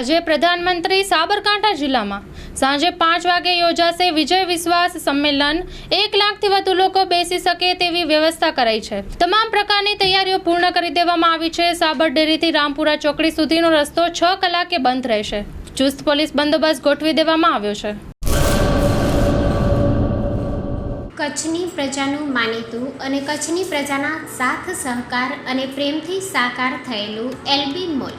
આજે પ્રધાનમંત્રી સાબરકાંઠા જિલ્લામાં સાંજે પાંચ વાગે યોજાશે વિજય વિશ્વાસ સંમેલન. એક લાખથી વધુ લોકો બેસી શકે તેવી વ્યવસ્થા કરાઈ છે. તમામ પ્રકારની તૈયારીઓ પૂર્ણ કરી દેવામાં આવી છે. સાબર ડેરીથી રામપુરા ચોકડી સુધીનો રસ્તો છ કલાકે બંધ રહેશે. ચુસ્ત પોલીસ બંદોબસ્ત ગોઠવી દેવામાં આવ્યો છે. કચ્છની પ્રજાનું માનીતું અને કચ્છની પ્રજાના સાથ સહકાર અને પ્રેમથી સાકાર થયેલું એલબી મોલ.